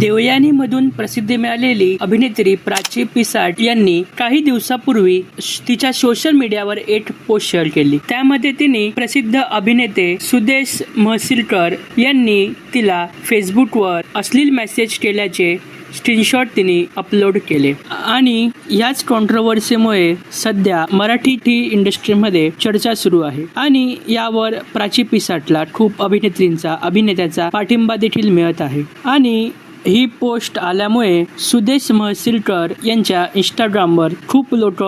देवयानीमधून प्रसिद्धी मिळालेली अभिनेत्री प्राची पिसाट यांनी काही दिवसापूर्वी तिच्या सोशल मीडियावर एक पोस्ट शेअर केली. त्यामध्ये तिने प्रसिद्ध अभिनेते सुदेश महसिलकर यांनी तिला फेसबुकवर अश्लील मेसेज केल्याचे स्क्रीनशॉट तिने अपलोड केले. आणि याच कॉन्ट्रोवर्सीमुळे सध्या मराठी टी इंडस्ट्रीमध्ये चर्चा सुरू आहे. आणि यावर प्राची पिसाटला खूप अभिनेत्रींचा अभिनेत्याचा पाठिंबा देखील मिळत आहे. आणि ही पोस्ट आल्यामुळे सुदेश महसिलकर यांच्या इंस्टाग्रामवर खूप लोक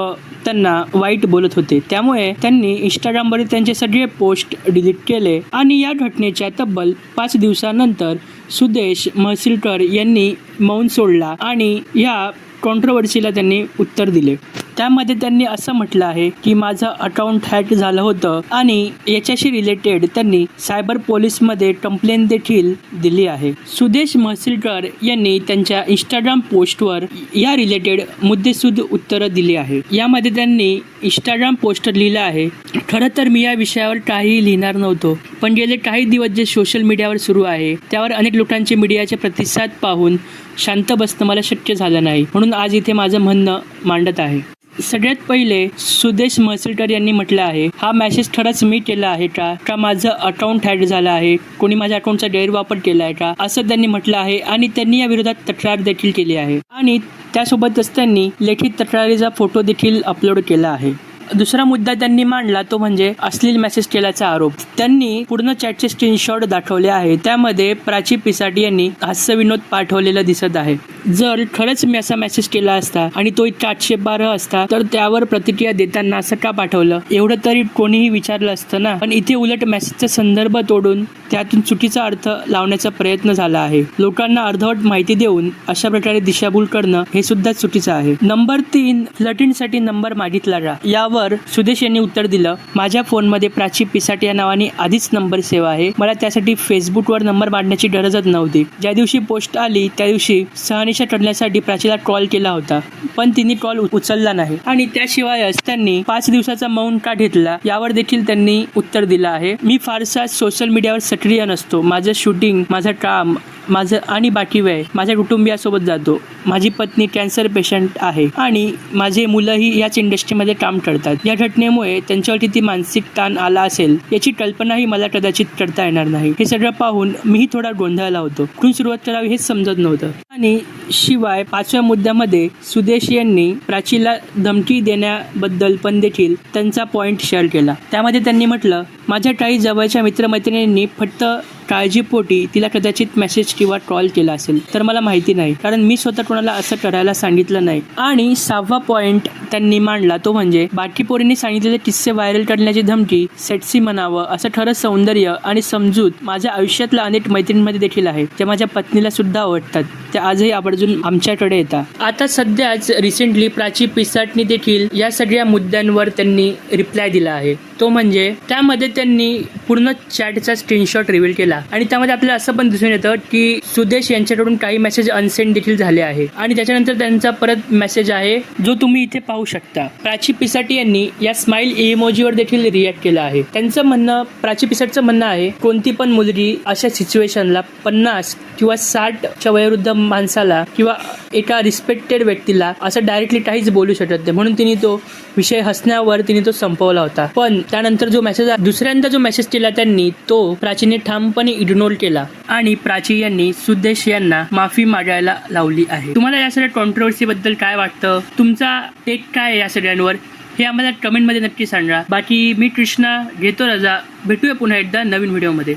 त्यांना वाईट बोलत होते. त्यामुळे त्यांनी इंस्टाग्रामवर त्यांचे सगळे पोस्ट डिलीट केले आणि या घटनेच्या तब्बल पाच दिवसानंतर सुदेश महसिलकर यांनी मौन सोडला आणि या कॉन्ट्रोवर्सीला त्यांनी उत्तर दिले. त्यामध्ये त्यांनी असं म्हटलं आहे की माझं अकाउंट हॅक झालं होतं आणि याच्याशी रिलेटेड त्यांनी सायबर पोलीसमध्ये कंप्लेन देखील दिली आहे. सुदेश महसिलकर यांनी त्यांच्या इंस्टाग्राम पोस्टवर या रिलेटेड मुद्देसूद उत्तरं दिली आहे. यामध्ये त्यांनी इंस्टाग्राम पोस्टर लिहिलं आहे खरं तर मी या विषयावर काहीही लिहिणार नव्हतो पण गेले काही दिवस जे सोशल मीडियावर सुरू आहे त्यावर अनेक लोकांचे मीडियाचे प्रतिसाद पाहून शांत बसणं मला शक्य झालं नाही. म्हणून आज इथे माझं म्हणणं मांडत आहे. सगळ्यात पहिले सुदेश महसिलकर यांनी म्हटलं आहे हा मेसेज खरंच मी केला आहे का? का माझं अकाउंट हॅक झालं आहे? कोणी माझ्या अकाउंटचा गैरवापर केला आहे का? असं त्यांनी म्हटलं आहे आणि त्यांनी या विरोधात तक्रार देखील केली आहे. आणि त्यासोबतच त्यांनी लेखित तक्रारीचा फोटो देखील अपलोड केला आहे. दुसरा मुद्दा त्यांनी मांडला तो म्हणजे अश्लील मेसेज केल्याचा आरोप. त्यांनी पूर्ण चॅटचे स्क्रीनशॉट दाखवले आहे. त्यामध्ये प्राची पिसाटी यांनी हास्यविनोद पाठवलेलं दिसत आहे. जर खरंच मी असा मेसेज केला असता आणि तो इतका आक्षेपार्ह असता तर त्यावर प्रतिक्रिया देताना असं का पाठवलं? एवढं तरी कोणीही विचारलं असतं ना. पण इथे उलट मेसेजचा संदर्भ तोडून त्यातून चुकीचा अर्थ लावण्याचा प्रयत्न झाला आहे. लोकांना अर्धवट माहिती देऊन अशा प्रकारे दिशाभूल करणं हे सुद्धा चुकीचं आहे. नंबर तीन फ्लटिंगसाठी नंबर मागितला का यावर सुदेश यांनी उत्तर दिलं माझ्या फोनमध्ये प्राची पिसाट या नावाने आधीच नंबर सेवा आहे. मला त्यासाठी फेसबुकवर नंबर मांडण्याची गरजच नव्हती. ज्या दिवशी पोस्ट आली त्या दिवशी सहनिशा करण्यासाठी प्राचीला कॉल केला होता. पण तिने कॉल उचलला नाही. आणि त्याशिवायच त्यांनी पाच दिवसाचा मौन का घेतला यावर देखील त्यांनी उत्तर दिलं आहे. मी फारसा सोशल मीडियावर सक्रिय नसतो. माझं शूटिंग माझं काम माझं आणि बाकी वेळ माझ्या कुटुंबियासोबत जातो. माझी पत्नी कॅन्सर पेशंट आहे आणि माझे मुलंही याच इंडस्ट्रीमध्ये काम करतात. या घटनेमुळे त्यांच्यावर किती मानसिक ताण आला असेल याची कल्पनाही मला कदाचित करता येणार नाही. हे सगळं पाहून मीही थोडा गोंधळला होतो. कुठून सुरुवात करावी हेच समजत नव्हतं. आणि शिवाय पाचव्या मुद्द्यामध्ये सुदेश यांनी प्राचीला धमकी देण्याबद्दल पण देखील त्यांचा पॉईंट शेअर केला. त्यामध्ये त्यांनी म्हटलं माझ्या काही जवळच्या मित्रमैत्रिणींनी फक्त काळजीपोटी तिला कदाचित मेसेज किंवा कॉल केला असेल. तर मला माहिती नाही. कारण मी स्वतः कोणाला असं करायला सांगितलं नाही. आणि सहावा पॉइंट त्यांनी मांडला. तो म्हणजे बाकीपोरींनी सांगितलेले किस्से व्हायरल करण्याची धमकी सेटसी म्हणावं असं खरं सौंदर्य आणि समजूत माझ्या आयुष्यातल्या अनेक मैत्रिणींमध्ये देखील आहे त्या माझ्या पत्नीला सुद्धा आवडतात. त्या आजही आवर्जून आमच्याकडे येतात. आता सध्याच रिसेंटली प्राची पिसाटनी देखील या सगळ्या मुद्द्यांवर त्यांनी रिप्लाय दिला आहे. तो म्हणजे त्यामध्ये त्यांनी पूर्ण चॅटचा स्क्रीनशॉट रिव्हील केला. आणि त्यामध्ये आपल्याला असं पण दिसून येतं की सुदेश यांच्याकडून काही मेसेज अनसेंड देखील झाले आहे. आणि त्याच्यानंतर त्यांचा परत मेसेज आहे जो तुम्ही इथे पाहू शकता. प्राची पिसाटी यांनी या स्माइल इमोजीवर देखील रिॲक्ट केलं आहे. त्यांचं म्हणणं प्राची पिसाटचं म्हणणं आहे कोणती पण मुलगी अशा सिच्युएशनला पन्नास किंवा साठच्या वयोवृद्ध माणसाला किंवा एका रिस्पेक्टेड व्यक्तीला असं डायरेक्टली काहीच बोलू शकत नाही. म्हणून तिने तो विषय हसण्यावर तिने तो संपवला होता. पण त्यानंतर जो मेसेज दुसऱ्यांदा जो मेसेज केला त्यांनी तो प्राचीने ठामपणे इग्नोर केला. आणि प्राची यांनी सुदेश यांना माफी मागायला लावली आहे. तुम्हाला या सगळ्या कॉन्ट्रोवर्सी बद्दल काय वाटतं? तुमचा टेक काय या सगळ्यांवर? हे आम्हाला कमेंटमध्ये नक्की सांगा. बाकी मी कृष्णा घेतो रजा. भेटूया पुन्हा एकदा नवीन व्हिडिओमध्ये